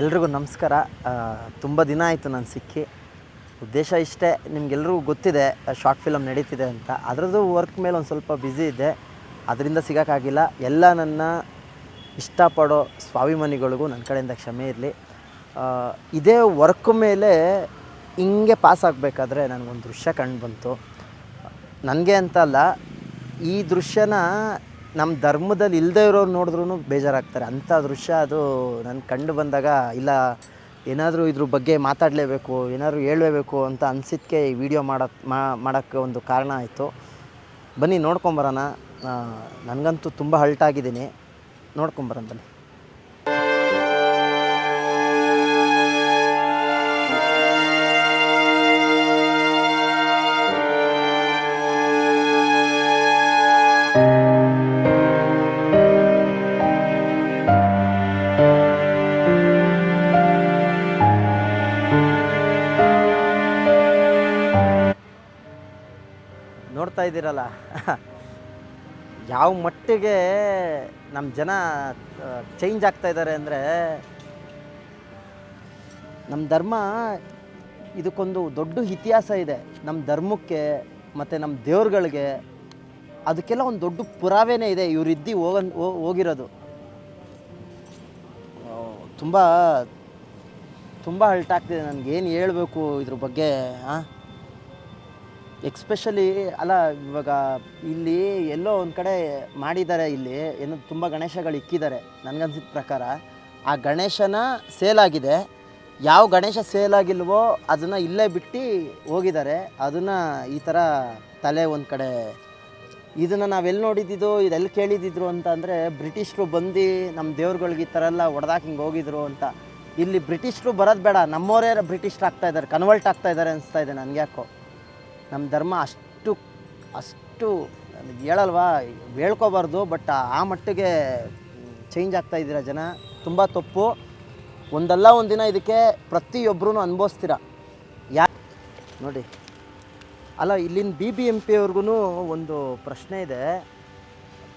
ಎಲ್ರಿಗೂ ನಮಸ್ಕಾರ. ತುಂಬ ದಿನ ಆಯಿತು ನಾನು ಸಿಕ್ಕಿ. ಉದ್ದೇಶ ಇಷ್ಟೇ, ನಿಮಗೆಲ್ರಿಗೂ ಗೊತ್ತಿದೆ, ಶಾರ್ಟ್ ಫಿಲಮ್ ನಡೀತಿದೆ ಅಂತ. ಅದರದ್ದು ವರ್ಕ್ ಮೇಲೆ ಒಂದು ಸ್ವಲ್ಪ ಬ್ಯುಸಿ ಇದೆ ಅದರಿಂದ ಸಿಗೋಕ್ಕಾಗಿಲ್ಲ ಎಲ್ಲ ನನ್ನ ಇಷ್ಟಪಡೋ ಸ್ವಾಭಿಮಾನಿಗಳಿಗೂ ನನ್ನ ಕಡೆಯಿಂದ ಕ್ಷಮೆ ಇರಲಿ. ಇದೇ ವರ್ಕ್ ಮೇಲೆ ಹಿಂಗೆ ಪಾಸ್ ಆಗಬೇಕಾದ್ರೆ ನನಗೊಂದು ದೃಶ್ಯ ಕಂಡು ಬಂತು. ನನಗೆ ಅಂತ ಅಲ್ಲ, ಈ ದೃಶ್ಯನ ನಮ್ಮ ಧರ್ಮದಲ್ಲಿ ಇಲ್ಲದೆ ಇರೋರು ನೋಡಿದ್ರೂ ಬೇಜಾರಾಗ್ತಾರೆ. ಅಂಥ ದೃಶ್ಯ ಅದು ನನ್ನ ಕಂಡು ಬಂದಾಗ, ಇಲ್ಲ, ಏನಾದರೂ ಇದ್ರ ಬಗ್ಗೆ ಮಾತಾಡಲೇಬೇಕು, ಏನಾದರೂ ಹೇಳಲೇಬೇಕು ಅಂತ ಅನಿಸಿದ್ಕೆ ಈ ವಿಡಿಯೋ ಮಾಡೋಕ್ಕೆ ಮಾಡೋಕ್ಕೆ ಒಂದು ಕಾರಣ ಆಯಿತು. ಬನ್ನಿ, ನೋಡ್ಕೊಂಬರೋಣ. ನನಗಂತೂ ತುಂಬ ಹಲ್ಟಾಗಿದ್ದೀನಿ ನೋಡ್ಕೊಂಬರೋಣ ಬನ್ನಿ. ನೋಡ್ತಾ ಇದ್ದೀರಲ್ಲ? ಯಾವ ಮಟ್ಟಿಗೆ ನಮ್ಮ ಜನ ಚೇಂಜ್ ಆಗ್ತಾ ಇದ್ದಾರೆ ಅಂದರೆ ನಮ್ಮ ಧರ್ಮ ಇದಕ್ಕೊಂದು ದೊಡ್ಡ ಇತಿಹಾಸ ಇದೆ. ನಮ್ಮ ಧರ್ಮಕ್ಕೆ ಮತ್ತು ನಮ್ಮ ದೇವ್ರುಗಳಿಗೆ ಅದಕ್ಕೆಲ್ಲ ಒಂದು ದೊಡ್ಡ ಪುರಾವೆನೇ ಇದೆ. ಇವರಿದ್ದಿ ಹೋಗ ಹೋಗಿರೋದು. ತುಂಬ ತುಂಬ ಹಲ್ಟಾಗ್ತಿದೆ ನನಗೇನು ಹೇಳಬೇಕು ಇದ್ರ ಬಗ್ಗೆ ಹಾಂ ಎಕ್ಸ್ಪೆಷಲಿ ಅಲ್ಲ, ಇವಾಗ ಇಲ್ಲಿ ಎಲ್ಲೋ ಒಂದು ಕಡೆ ಮಾಡಿದ್ದಾರೆ ಇಲ್ಲಿ, ಏನು ತುಂಬ ಗಣೇಶಗಳು ಇಕ್ಕಿದ್ದಾರೆ, ನನಗನ್ಸಿದ ಪ್ರಕಾರ. ಆ ಗಣೇಶನ ಸೇಲ್ ಆಗಿದೆ. ಯಾವ ಗಣೇಶ ಸೇಲ್ ಆಗಿಲ್ವೋ ಅದನ್ನು ಇಲ್ಲೇ ಬಿಟ್ಟು ಹೋಗಿದ್ದಾರೆ. ಅದನ್ನು ಈ ಥರ ತಲೆ ಒಂದು ಕಡೆ, ಇದನ್ನು ನಾವೆಲ್ಲಿ ನೋಡಿದ್ದು ಇದೆಲ್ಲಿ ಕೇಳಿದಿದ್ರು ಅಂತ ಅಂದರೆ, ಬ್ರಿಟಿಷರು ಬಂದು ನಮ್ಮ ದೇವ್ರುಗಳಿಗೆ ಈ ಥರ ಎಲ್ಲ ಹೊಡೆದಾಕಿ ಹಿಂಗೆ ಹೋಗಿದ್ರು ಅಂತ. ಇಲ್ಲಿ ಬ್ರಿಟಿಷರು ಬರೋದು ಬೇಡ ನಮ್ಮವರೇ ಬ್ರಿಟಿಷ್ರು ಆಗ್ತಾ ಇದ್ದಾರೆ, ಕನ್ವರ್ಟ್ ಆಗ್ತಾ ಇದ್ದಾರೆ ಅನಿಸ್ತಾ ಇದೆ ನನಗೆ ಯಾಕೋ ನಮ್ಮ ಧರ್ಮ ಅಷ್ಟು ಅಷ್ಟು ಹೇಳಲ್ವಾ, ಹೇಳ್ಕೋಬಾರ್ದು, ಬಟ್ ಆ ಮಟ್ಟಿಗೆ ಚೇಂಜ್ ಆಗ್ತಾ ಇದ್ದೀರ ಜನ? ತುಂಬ ತಪ್ಪು. ಒಂದಲ್ಲ ಒಂದು ದಿನ ಇದಕ್ಕೆ ಪ್ರತಿಯೊಬ್ಬರೂ ಅನುಭವಿಸ್ತೀರ? ಯಾ, ನೋಡಿ. ಅಲ್ಲ, ಇಲ್ಲಿನ ಬಿ ಬಿ ಎಂ ಪಿಯವ್ರಿಗೂ ಒಂದು ಪ್ರಶ್ನೆ ಇದೆ.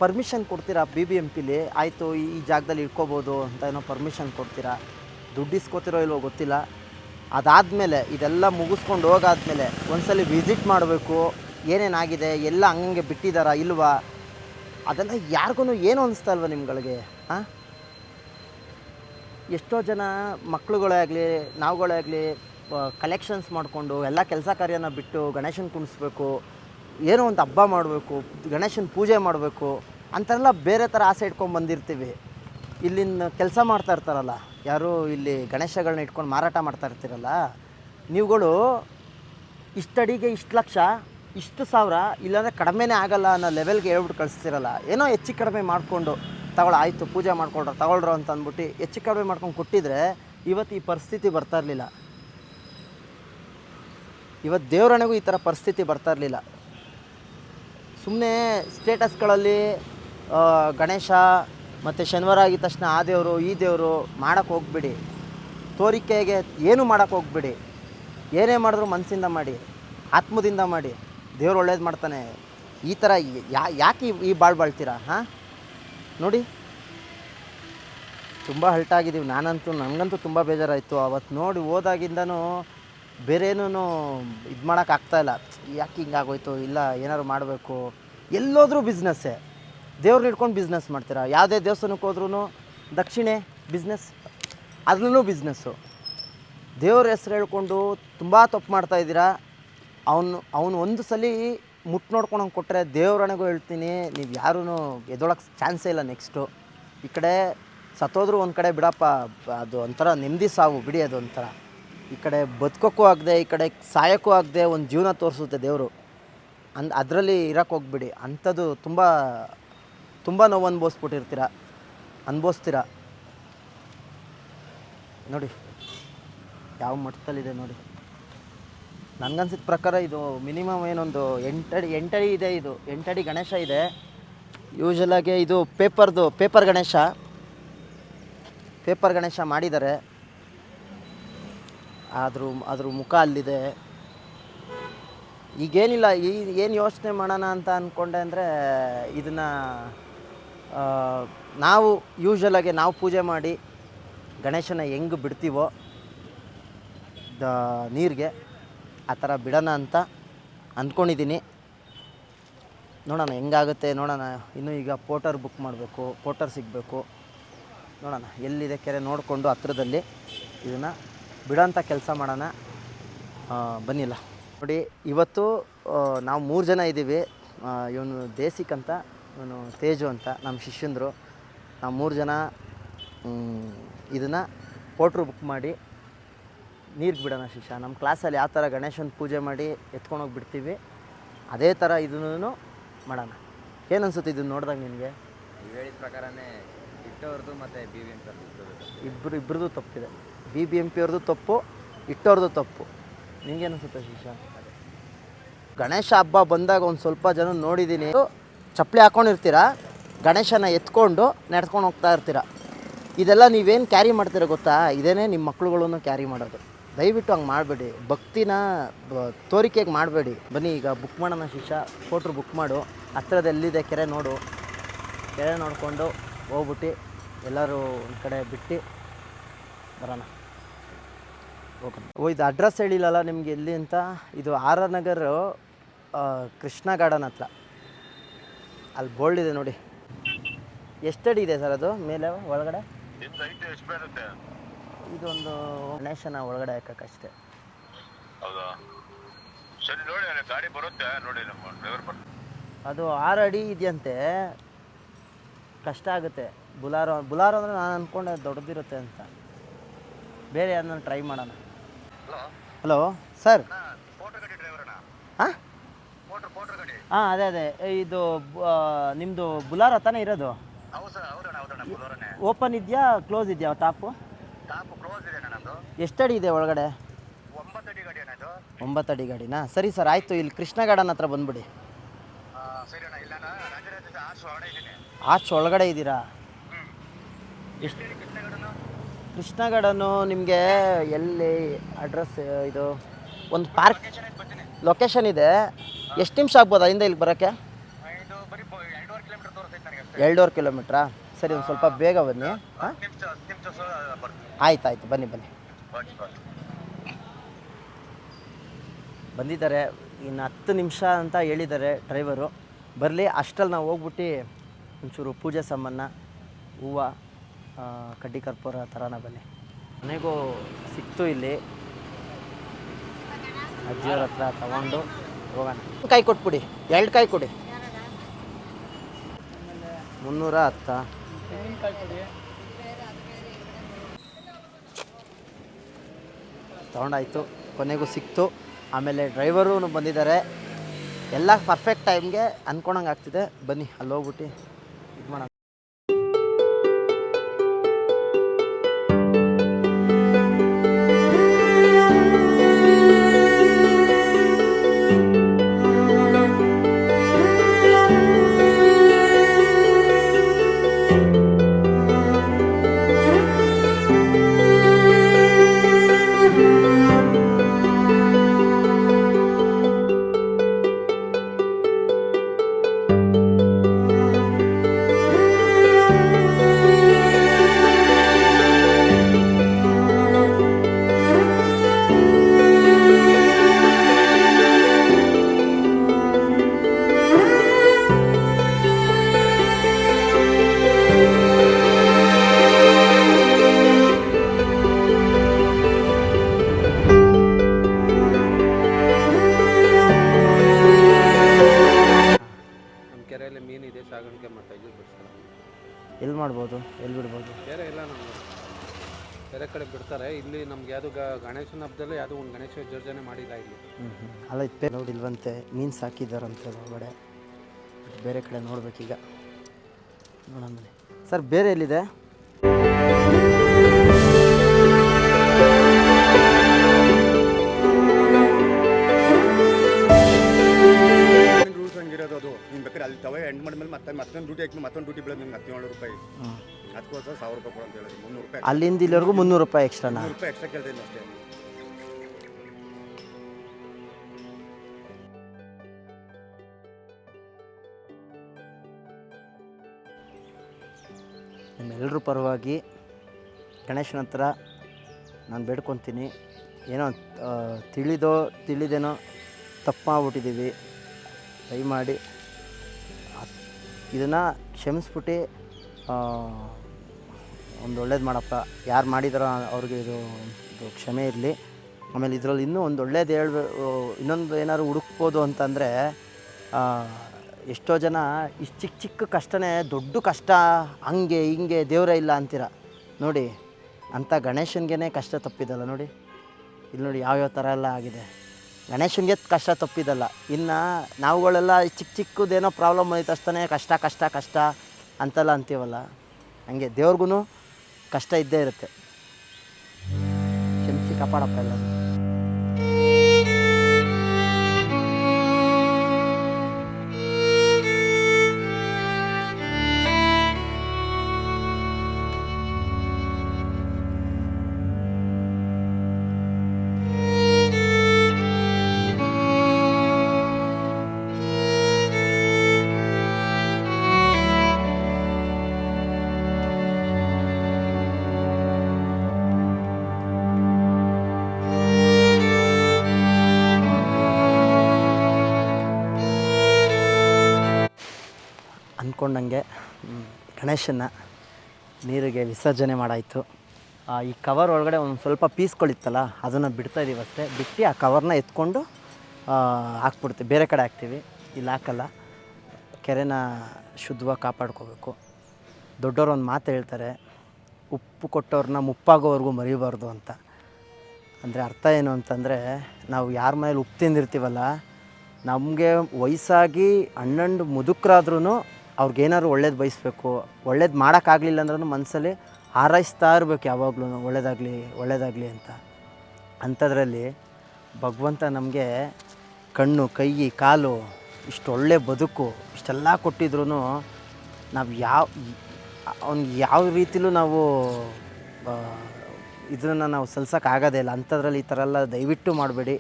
ಪರ್ಮಿಷನ್ ಕೊಡ್ತೀರಾ ಬಿ ಬಿ ಎಂ ಪಿಲಿ ಆಯಿತು, ಈ ಜಾಗದಲ್ಲಿ ಇಟ್ಕೋಬೋದು ಅಂತ ಏನೋ ಪರ್ಮಿಷನ್ ಕೊಡ್ತೀರಾ? ದುಡ್ಡು ಇಸ್ಕೋತಿರೋ ಇಲ್ವೋ ಗೊತ್ತಿಲ್ಲ. ಅದಾದಮೇಲೆ ಇದೆಲ್ಲ ಮುಗಿಸ್ಕೊಂಡು ಹೋಗಾದ್ಮೇಲೆ ಒಂದ್ಸಲಿ ವಿಸಿಟ್ ಮಾಡಬೇಕು, ಏನೇನಾಗಿದೆ, ಎಲ್ಲ ಹಂಗಂಗೆ ಬಿಟ್ಟಿದ್ದಾರಾ ಇಲ್ವಾ? ಅದೆಲ್ಲ ಯಾರಿಗೂ ಏನು ಅನಿಸ್ತಾ ಇಲ್ವಾ ನಿಮ್ಗಳಿಗೆ ಹಾಂ ಎಷ್ಟೋ ಜನ ಮಕ್ಳುಗಳೇ ಆಗಲಿ, ನಾವುಗಳೇ ಆಗಲಿ ಕಲೆಕ್ಷನ್ಸ್ ಮಾಡಿಕೊಂಡು ಎಲ್ಲ ಕೆಲಸ ಕಾರ್ಯನ ಬಿಟ್ಟು ಗಣೇಶನ ಕುಣಿಸ್ಬೇಕು, ಏನೋ ಒಂದು ಹಬ್ಬ ಮಾಡಬೇಕು, ಗಣೇಶನ ಪೂಜೆ ಮಾಡಬೇಕು, ಅಂತೆಲ್ಲ ಬೇರೆ ಥರ ಆಸೆ ಇಟ್ಕೊಂಡು ಬಂದಿರ್ತೀವಿ. ಇಲ್ಲಿನ ಕೆಲಸ ಮಾಡ್ತಾ ಇರ್ತಾರಲ್ಲ, ಯಾರು ಇಲ್ಲಿ ಗಣೇಶಗಳನ್ನ ಇಟ್ಕೊಂಡು ಮಾರಾಟ ಮಾಡ್ತಾ ಇರ್ತೀರಲ್ಲ, ನೀವುಗಳು ಇಷ್ಟಡಿಗೆ ಇಷ್ಟು ಲಕ್ಷ, ಇಷ್ಟು ಸಾವಿರ, ಇಲ್ಲಾಂದರೆ ಕಡಿಮೆನೇ ಆಗಲ್ಲ ಅನ್ನೋ ಲೆವೆಲ್ಗೆ ಹೇಳ್ಬಿಟ್ಟು ಕಳಿಸ್ತಿರಲ್ಲ, ಏನೋ ಹೆಚ್ಚು ಕಡಿಮೆ ಮಾಡಿಕೊಂಡು ತಗೊಳ್ಳೋ ಆಯಿತು, ಪೂಜೆ ಮಾಡ್ಕೊಳ್ರ, ತಗೊಳ್ರು ಅಂತ ಅಂದ್ಬಿಟ್ಟು ಹೆಚ್ಚು ಕಡಿಮೆ ಮಾಡ್ಕೊಂಡು ಕೊಟ್ಟಿದ್ರೆ ಇವತ್ತು ಈ ಪರಿಸ್ಥಿತಿ ಬರ್ತಾ ಇರಲಿಲ್ಲ. ಇವತ್ತು ದೇವರಣೆಗೂ ಈ ಥರ ಪರಿಸ್ಥಿತಿ ಬರ್ತಾ ಇರಲಿಲ್ಲ. ಸುಮ್ಮನೆ ಸ್ಟೇಟಸ್ಗಳಲ್ಲಿ ಗಣೇಶ ಮತ್ತು ಶನಿವಾರ ಆಗಿದ ತಕ್ಷಣ ಆ ದೇವರು, ಈ ದೇವರು ಮಾಡೋಕ್ಕೆ ಹೋಗ್ಬಿಡಿ. ತೋರಿಕೆಗೆ ಏನು ಮಾಡೋಕ್ಕೆ ಹೋಗ್ಬಿಡಿ. ಏನೇ ಮಾಡಿದ್ರು ಮನಸ್ಸಿಂದ ಮಾಡಿ, ಆತ್ಮದಿಂದ ಮಾಡಿ, ದೇವ್ರು ಒಳ್ಳೇದು ಮಾಡ್ತಾನೆ. ಈ ಥರ ಯಾ, ಯಾಕೆ ಈ- ಬಾಳು ಬಾಳ್ ಬಾಳ್ತೀರಾ, ಹಾಂ? ನೋಡಿ. ತುಂಬ ಹಲ್ಟಾಗಿದ್ದೀವಿ ನಾನಂತೂ, ನನಗಂತೂ ತುಂಬ ಬೇಜಾರಾಯಿತು. ಅವತ್ತು ನೋಡಿ ಹೋದಾಗಿಂದನೂ ಬೇರೇನೂ ಇದು ಮಾಡೋಕ್ಕಾಗ್ತಾಯಿಲ್ಲ ಯಾಕೆ ಹಿಂಗಾಗೋಯ್ತು ಇಲ್ಲ, ಏನಾದ್ರು ಮಾಡಬೇಕು. ಎಲ್ಲೋದ್ರೂ ಬಿಸ್ನೆಸ್ಸೇ ದೇವ್ರನ್ನ ಇಟ್ಕೊಂಡು ಬಿಸ್ನೆಸ್ ಮಾಡ್ತೀರಾ? ಯಾವುದೇ ದೇವಸ್ಥಾನಕ್ಕೆ ಹೋದ್ರೂ ದಕ್ಷಿಣೆ ಬಿಸ್ನೆಸ್ ಅದ್ರೂ ಬಿಸ್ನೆಸ್ಸು ದೇವ್ರ ಹೆಸ್ರು ಹೇಳ್ಕೊಂಡು ತುಂಬ ತಪ್ಪು ಮಾಡ್ತಾ ಇದ್ದೀರಾ? ಅವನು ಅವನು ಒಂದು ಸಲ ಮುಟ್ಟು ನೋಡ್ಕೊಂಡು ಕೊಟ್ಟರೆ ದೇವ್ರಣೆಗೂ ಹೇಳ್ತೀನಿ, ನೀವು ಯಾರೂ ಎದೊಳಕ್ಕೆ ಚಾನ್ಸೇ ಇಲ್ಲ ನೆಕ್ಸ್ಟು ಈ ಕಡೆ ಸತ್ತೋದ್ರು ಒಂದು ಕಡೆ ಬಿಡಪ್ಪ, ಅದು ಒಂಥರ ನೆಮ್ಮದಿ ಸಾವು, ಬಿಡಿ ಅದು ಒಂಥರ. ಈ ಕಡೆ ಬದುಕೋಕ್ಕೂ ಆಗದೆ, ಈ ಕಡೆ ಸಾಯೋಕ್ಕೂ ಆಗದೆ ಒಂದು ಜೀವನ ತೋರಿಸುತ್ತೆ ದೇವರು. ಅಂದ್, ಅದರಲ್ಲಿ ಇರೋಕ್ಕೆ ಹೋಗ್ಬಿಡಿ. ಅಂಥದ್ದು ತುಂಬ ತುಂಬ ನೋವು ಅನ್ಭವಿಸ್ಬಿಟ್ಟಿರ್ತೀರ, ಅನುಭವಿಸ್ತೀರ? ನೋಡಿ, ಯಾವ ಮಟ್ಟದಲ್ಲಿದೆ ನೋಡಿ. ನನಗನ್ಸಿದ ಪ್ರಕಾರ ಇದು ಮಿನಿಮಮ್ ಏನೊಂದು ಎಂಟಡಿ ಎಂಟಡಿ ಇದೆ ಇದು ಎಂಟಡಿ ಗಣೇಶ ಇದೆ. ಯೂಶಲಾಗಿ ಇದು ಪೇಪರ್ದು, ಪೇಪರ್ ಗಣೇಶ. ಪೇಪರ್ ಗಣೇಶ ಮಾಡಿದ್ದಾರೆ. ಆದರೂ ಅದ್ರ ಮುಖ ಅಲ್ಲಿದೆ. ಈಗೇನಿಲ್ಲ, ಈ, ಏನು ಯೋಚನೆ ಮಾಡೋಣ ಅಂತ ಅಂದ್ಕೊಂಡೆ ಅಂದರೆ, ಇದನ್ನು ನಾವು ಯೂಶ್ವಲಾಗಿ ನಾವು ಪೂಜೆ ಮಾಡಿ ಗಣೇಶನ ಹೆಂಗೆ ಬಿಡ್ತೀವೋ ದ ನೀರಿಗೆ ಆ ಥರ ಬಿಡೋಣ ಅಂತ ಅಂದ್ಕೊಂಡಿದ್ದೀನಿ. ನೋಡೋಣ ಹೆಂಗಾಗುತ್ತೆ, ನೋಡೋಣ. ಇನ್ನು ಈಗ ಪೋಟರ್ ಬುಕ್ ಮಾಡಬೇಕು ಪೋಟರ್ ಸಿಗಬೇಕು. ನೋಡೋಣ, ಎಲ್ಲಿದೆ ಕೆರೆ ನೋಡಿಕೊಂಡು ಹತ್ರದಲ್ಲಿ ಇದನ್ನು ಬಿಡೋಂಥ ಕೆಲಸ ಮಾಡೋಣ. ಬನ್ನಿಲ್ಲ. ನೋಡಿ, ಇವತ್ತು ನಾವು ಮೂರು ಜನ ಇದ್ದೀವಿ. ಇವನು ದೇಸಿಕ್ ಅಂತ ಇವನು ತೇಜು ಅಂತ ನಮ್ಮ ಶಿಷ್ಯಂದರು. ನಾವು ಮೂರು ಜನ ಇದನ್ನು ಪೋಟ್ರು ಬುಕ್ ಮಾಡಿ ನೀರಿಗೆ ಬಿಡೋಣ ಶಿಷ್ಯ. ನಮ್ಮ ಕ್ಲಾಸಲ್ಲಿ ಯಾವ ಥರ ಗಣೇಶನ ಪೂಜೆ ಮಾಡಿ ಎತ್ಕೊಂಡೋಗಿ ಬಿಡ್ತೀವಿ ಅದೇ ಥರ ಇದನ್ನು ಮಾಡೋಣ. ಏನು ಅನ್ಸುತ್ತೆ ಇದನ್ನು ನೋಡಿದಾಗ ನಿನಗೆ? ನೀವು ಹೇಳಿದ ಪ್ರಕಾರನೇ ಇಟ್ಟವ್ರದ್ದು ಮತ್ತು ಬಿ ಬಿ ಎಂ ಇಬ್ಬರು ಇಬ್ಬರದ್ದು ತಪ್ಪಿದೆ. ಬಿ ಬಿ ಎಂ ಪಿ ಅವ್ರದ್ದು ತಪ್ಪು ಇಟ್ಟವ್ರದ್ದು ತಪ್ಪು. ನಿನಗೇನು ಅನಿಸುತ್ತೆ ಶಿಷ್ಯ? ಗಣೇಶ ಹಬ್ಬ ಬಂದಾಗ ಒಂದು ಸ್ವಲ್ಪ ಜನ ನೋಡಿದ್ದೀನಿ ಚಪ್ಪಲಿ ಹಾಕ್ಕೊಂಡಿರ್ತೀರ ಗಣೇಶನ ಎತ್ಕೊಂಡು ನಡ್ಕೊಂಡು ಹೋಗ್ತಾ ಇರ್ತೀರ? ಇದೆಲ್ಲ ನೀವೇನು ಕ್ಯಾರಿ ಮಾಡ್ತೀರ ಗೊತ್ತಾ? ಇದೇನೇ ನಿಮ್ಮ ಮಕ್ಕಳುಗಳನ್ನು ಕ್ಯಾರಿ ಮಾಡೋದು. ದಯವಿಟ್ಟು ಹಂಗೆ ಮಾಡಬೇಡಿ. ಭಕ್ತಿನ ತೋರಿಕೆಗೆ ಮಾಡಬೇಡಿ. ಬನ್ನಿ, ಈಗ ಬುಕ್ ಮಾಡೋಣ ಶಿಷ್ಯ. ಫೋಟ್ರು ಬುಕ್ ಮಾಡು. ಹತ್ತಿರದಲ್ಲಿದೆ ಕೆರೆ ನೋಡು. ಕೆರೆ ನೋಡಿಕೊಂಡು ಹೋಗ್ಬಿಟ್ಟು ಎಲ್ಲರೂ ಒಂದು ಕಡೆ ಬಿಟ್ಟು ಬರೋಣ. ಓಕೆ. ಓ, ಇದು ಅಡ್ರೆಸ್ ಹೇಳಿಲ್ಲಲ್ಲ ನಿಮಗೆ ಎಲ್ಲಿ ಅಂತ? ಇದು R R Nagar Krishna garden ಹತ್ರ. ಅಲ್ಲಿ ಬೋಲ್ಡ್ ಇದೆ ನೋಡಿ. ಎಷ್ಟಡಿ ಇದೆ ಸರ್ ಅದು? ಮೇಲೆ ಒಳಗಡೆ? ಇದೊಂದು ಗಣೇಶನ ಒಳಗಡೆ ಹಾಕಕ್ಕಷ್ಟೇ ಸರಿ ನೋಡಿ ಗಾಡಿ ಬರುತ್ತೆ. ನೋಡಿ ನಮ್ಮ ಡ್ರೈವರ್ ಬರ್ತಾರೆ ಅದು ಆರು ಅಡಿ ಇದೆಯಂತೆ. ಕಷ್ಟ ಆಗುತ್ತೆ. ಬುಲಾರೋ ಬುಲಾರೋ ಅಂದರೆ ನಾನು ಅಂದ್ಕೊಂಡೆ ದೊಡ್ಡದಿರುತ್ತೆ ಅಂತ. ಬೇರೆ ಯಾರನ್ನ ಟ್ರೈ ಮಾಡೋಣ. ಹಲೋ ಸರ್ ಡ್ರೈವರ್ ಅಣ್ಣ ಹಾಂ ಮೋಟರ್ ಮೋಟರ್ ಗಾಡಿ ಹಾಂ ಅದೇ ಅದೇ. ಇದು ನಿಮ್ಮದು ಬುಲಾರೋ ತಾನೇ ಇರೋದು? ಓಪನ್ ಇದೆಯಾ ಕ್ಲೋಸ್ ಇದೆಯಾ ಟಾಪು ಎಷ್ಟು ಅಡಿ ಇದೆ ಒಳಗಡೆ? ಒಂಬತ್ತು ಅಡಿ ಗಾಡಿ ಅಣ್ಣ ಇದು. ಒಂಬತ್ತು ಅಡಿ ಗಾಡಿನಾ? ಸರಿ ಸರ್ ಆಯಿತು. ಇಲ್ಲಿ ಕೃಷ್ಣ ಗಾರ್ಡನ್ ಹತ್ರ ಬಂದ್ಬಿಡಿ. ಆ, ಸರಿ ಅಣ್ಣ ಇಲ್ಲ ಅಣ್ಣ ರಾಜರಾಜ ಜೊತೆ ಆರ್ಸ್ ಆಚೆ ಒಳಗಡೆ ಇದ್ದೀರಾ? ಎಷ್ಟು ಕೃಷ್ಣ ಗಾರ್ಡನ್ನು ನಿಮಗೆ ಎಲ್ಲಿ ಅಡ್ರೆಸ್ ಇದು ಒಂದು ಪಾರ್ಕ್ ಲೊಕೇಶನ್ ಇದೆ. ಎಷ್ಟು ನಿಮಿಷ ಆಗ್ಬೋದು ಅಲ್ಲಿಂದ ಇಲ್ಲಿ ಬರೋಕ್ಕೆ? ಎರಡೂವರೆ ಕಿಲೋಮೀಟರ್ ಸರಿ ಒಂದು ಸ್ವಲ್ಪ ಬೇಗ ಬನ್ನಿ ಹಾಂ ಆಯ್ತು ಆಯ್ತು ಬನ್ನಿ ಬನ್ನಿ. ಬಂದಿದ್ದಾರೆ ಇನ್ನು ಹತ್ತು ನಿಮಿಷ ಅಂತ ಹೇಳಿದ್ದಾರೆ ಡ್ರೈವರು ಬರಲಿ ಅಷ್ಟಲ್ಲಿ ನಾವು ಹೋಗ್ಬಿಟ್ಟು ಒಂಚೂರು ಪೂಜೆ ಸಾಮಾನ ಹೂವು ಕಡ್ಡಿ ಕರ್ಪೂರ ಥರನ ಬನ್ನಿ. ಮನೆಗೂ ಸಿಕ್ತು ಇಲ್ಲಿ. ಅಜ್ಜಿಯವ್ರ ಹತ್ರ ತಗೊಂಡು ಹೋಗೋಣ. ಕಾಯಿ ಕೊಟ್ಬಿಡಿ, ಎರಡು ಕಾಯಿ ಕೊಡಿ. ಮುನ್ನೂರ ಹತ್ತ. ತಗೊಂಡಾಯ್ತು, ಕೊನೆಗೂ ಸಿಕ್ತು. ಆಮೇಲೆ ಡ್ರೈವರು ಬಂದಿದ್ದಾರೆ. ಎಲ್ಲ ಪರ್ಫೆಕ್ಟ್ ಟೈಮ್ಗೆ ಅನ್ಕೊಂಡಂಗೆ ಆಗ್ತಿದೆ ಬನ್ನಿ ಅಲ್ಲಿ ಹೋಗ್ಬಿಟ್ಟು ಎಲ್ಲಿ ಬಿಡ್ಬೋದು ಬೇರೆ ಇಲ್ಲ ನಮ್ಮ ಬೇರೆ ಕಡೆ ಬಿಡ್ತಾರೆ. ಇಲ್ಲಿ ನಮ್ಗೆ ಯಾವುದು ಗಣೇಶನ ಹಬ್ಬದಲ್ಲಿ ಯಾವುದೋ ಒಂದು ಗಣೇಶ ವಿಸರ್ಜನೆ ಮಾಡಿಲ್ಲ ಇಲ್ಲಿ. ಹ್ಞೂ ಹ್ಞೂ ಅಲ್ಲ ಇತ್ತೆ ನೋಡಿಲ್ವಂತೆ ಮೀನು ಸಾಕಿದ್ದಾರಂತೆ ಒಳಗಡೆ. ಬಟ್ ಬೇರೆ ಕಡೆ ನೋಡ್ಬೇಕೀಗ. ನೋಡೋಣ ಬನ್ನಿ. ಸರ್ ಬೇರೆ ಎಲ್ಲಿದೆ? ರೂಲ್ಸ್ ಹಂಗಿರೋದು ಅದು? ನೀನು ಬೇಕಾದ್ರೆ ಅಲ್ಲಿ ತವ ಎಂಡ್ ಮಾಡಿದ್ಮೇಲೆ ಮತ್ತೆ ಮತ್ತೊಂದು ಡ್ಯೂಟಿ ಹಾಕಿ ಮತ್ತೊಂದು ಡ್ಯೂಟಿ ಬೀಳೋದು ನಿಮ್ಗೆ ಹತ್ತೇಳು ರೂಪಾಯಿ. ಅದಕ್ಕೋಸ್ಕರ ಸಾವಿರ ರೂಪಾಯಿ ಕೊಡು ಅಂತ ಹೇಳಿದ್ರು. ಮುನ್ನೂರು ರೂಪಾಯಿ ಅಲ್ಲಿಂದ ಇಲ್ಲಿವರೆಗೂ ಮುನ್ನೂರು ರೂಪಾಯಿ ಎಕ್ಸ್ಟ್ರಾನಾ ಮುನ್ನೂರು ರೂಪಾಯಿ ಎಕ್ಸ್ಟ್ರಾ ಕೇಳ್ತೀನಿ ಅಷ್ಟೇ. ನಿಮ್ಮೆಲ್ಲರ ಪರವಾಗಿ ಗಣೇಶನ ಹತ್ರ ನಾನು ಬೇಡ್ಕೊತೀನಿ. ಏನೋ ಆ, ತಿಳಿದೋ ತಿಳಿದೇನೋ ತಪ್ಪಾಗ್ಬಿಟ್ಟಿದ್ದೀವಿ ದಯಮಾಡಿ ಇದನ್ನು ಕ್ಷಮಿಸ್ಬಿಟ್ಟು ಒಂದು ಒಳ್ಳೇದು ಮಾಡಪ್ಪ. ಯಾರು ಮಾಡಿದಾರೋ ಅವ್ರಿಗೆ ಇದು ಇದು ಕ್ಷಮೆ ಇರಲಿ. ಆಮೇಲೆ ಇದರಲ್ಲಿ ಇನ್ನೂ ಒಂದು ಒಳ್ಳೇದು ಹೇಳ್ಬೇ ಇನ್ನೊಂದು ಏನಾದ್ರು ಹುಡುಕ್ಬೋದು ಅಂತಂದರೆ ಎಷ್ಟೋ ಜನ ಇಷ್ಟು ಚಿಕ್ಕ ಚಿಕ್ಕ ಕಷ್ಟನೇ ದೊಡ್ಡ ಕಷ್ಟ, ಹಂಗೆ ಹಿಂಗೆ ದೇವರೇ ಇಲ್ಲ ಅಂತೀರ. ನೋಡಿ ಅಂಥ ಗಣೇಶನಿಗೆ ಕಷ್ಟ ತಪ್ಪಿದಲ್ಲ ನೋಡಿ. ಇಲ್ಲಿ ನೋಡಿ ಯಾವ್ಯಾವ ಥರ ಎಲ್ಲ ಆಗಿದೆ. ಗಣೇಶನಿಗೆ ಕಷ್ಟ ತಪ್ಪಿದಲ್ಲ. ಇನ್ನು ನಾವುಗಳೆಲ್ಲ ಚಿಕ್ಕ ಚಿಕ್ಕದೇನೋ ಪ್ರಾಬ್ಲಮ್ ಅಷ್ಟೇ ಕಷ್ಟ ಕಷ್ಟ ಕಷ್ಟ ಅಂತೆಲ್ಲ ಅಂತೀವಲ್ಲ. ಹಂಗೆ ದೇವ್ರಿಗೂ ಕಷ್ಟ ಇದ್ದೇ ಇರುತ್ತೆ. ಕ್ಷಮಿಸಿ ಕಾಪಾಡಪ್ಪ ಎಲ್ಲ ಅಂದ್ಕೊಂಡಂಗೆ ಗಣೇಶನ ನೀರಿಗೆ ವಿಸರ್ಜನೆ ಮಾಡಾಯಿತು. ಈ ಕವರ್ ಒಳಗಡೆ ಒಂದು ಸ್ವಲ್ಪ ಪೀಸ್ಗಳಿತ್ತಲ್ಲ ಅದನ್ನು ಬಿಡ್ತಾ ಇದ್ದೀವಿ ಅಷ್ಟೇ. ಬಿಟ್ಟು ಆ ಕವರ್ನ ಎತ್ಕೊಂಡು ಹಾಕ್ಬಿಡ್ತೀವಿ. ಬೇರೆ ಕಡೆ ಹಾಕ್ತೀವಿ. ಇಲ್ಲಿ, ಹಾಕಲ್ಲ. ಕೆರೆನ ಶುದ್ಧವಾಗಿ ಕಾಪಾಡ್ಕೋಬೇಕು. ದೊಡ್ಡವ್ರು ಒಂದು ಮಾತು ಹೇಳ್ತಾರೆ, ಉಪ್ಪು ಕೊಟ್ಟವ್ರನ್ನ ಮುಪ್ಪಾಗೋವರೆಗೂ ಮರಿಬಾರ್ದು ಅಂತ. ಅಂದರೆ ಅರ್ಥ ಏನು ಅಂತಂದರೆ, ನಾವು ಯಾರ ಮನೇಲಿ ಉಪ್ಪು ತಿಂದಿರ್ತೀವಲ್ಲ, ನಮಗೆ ವಯಸ್ಸಾಗಿ ಹನ್ನೊಂದು ಮುದುಕರಾದ್ರೂ ಅವ್ರಿಗೇನಾದ್ರು ಒಳ್ಳೇದು ಬಯಸ್ಬೇಕು, ಒಳ್ಳೇದು ಮಾಡೋಕ್ಕಾಗಲಿಲ್ಲ ಅಂದ್ರೂ ಮನಸ್ಸಲ್ಲಿ ಹಾರೈಸ್ತಾ ಇರಬೇಕು ಯಾವಾಗಲೂ ಒಳ್ಳೇದಾಗಲಿ ಒಳ್ಳೇದಾಗಲಿ ಅಂತ. ಅಂಥದ್ರಲ್ಲಿ ಭಗವಂತ ನಮಗೆ ಕಣ್ಣು, ಕೈ, ಕಾಲು ಇಷ್ಟು ಒಳ್ಳೆ ಬದುಕು ಇಷ್ಟೆಲ್ಲ ಕೊಟ್ಟಿದ್ರು ನಾವು ಯಾವ, ಅವ್ನಿಗೆ ಯಾವ ರೀತಿಲೂ ನಾವು ಇದನ್ನು ನಾವು ಸಲ್ಸೋಕ್ಕಾಗೋದೇ ಇಲ್ಲ. ಅಂಥದ್ರಲ್ಲಿ ಈ ಥರ ಎಲ್ಲ ದಯವಿಟ್ಟು ಮಾಡಬೇಡಿ.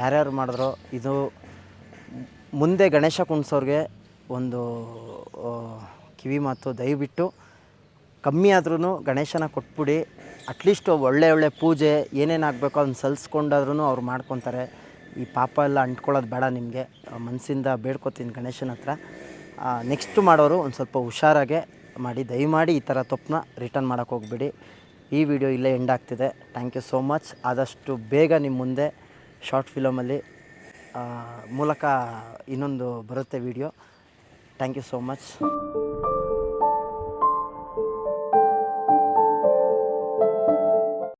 ಯಾರ್ಯಾರು ಮಾಡಿದ್ರೋ ಇದು ಮುಂದೆ ಗಣೇಶ ಕುಣ್ಸೋರಿಗೆ ಒಂದು ಕಿವಿ ಮಾತು ದಯವಿಟ್ಟು ಕಮ್ಮಿ ಆದ್ರೂ ಗಣೇಶನ ಕೊಟ್ಬಿಡಿ. ಅಟ್ಲೀಸ್ಟ್ ಒಳ್ಳೆ ಒಳ್ಳೆ ಪೂಜೆ ಏನೇನು ಆಗಬೇಕು ಅದನ್ನ ಸಲ್ಸ್ಕೊಂಡಾದ್ರೂ ಅವ್ರು ಮಾಡ್ಕೊತಾರೆ. ಈ ಪಾಪ ಎಲ್ಲ ಅಂಟ್ಕೊಳ್ಳೋದು ಬೇಡ ನಿಮಗೆ. ಮನಸ್ಸಿಂದ ಬೇಡ್ಕೊತೀನಿ ಗಣೇಶನ ಹತ್ರ. ನೆಕ್ಸ್ಟ್ ಮಾಡೋರು ಒಂದು ಸ್ವಲ್ಪ ಹುಷಾರಾಗೆ ಮಾಡಿ, ದಯಮಾಡಿ ಈ ಥರ ತಪ್ಪನ್ನ ರಿಟರ್ನ್ ಮಾಡೋಕ್ಕೆ ಹೋಗ್ಬೇಡಿ. ಈ ವಿಡಿಯೋ ಇಲ್ಲೇ ಎಂಡ್ ಆಗ್ತಿದೆ. ಥ್ಯಾಂಕ್ ಯು ಸೋ ಮಚ್ ಆದಷ್ಟು ಬೇಗ ನಿಮ್ಮ ಮುಂದೆ ಶಾರ್ಟ್ ಫಿಲಮಲ್ಲಿ ಮೂಲಕ ಇನ್ನೊಂದು ಬರುತ್ತೆ video Thank you so much.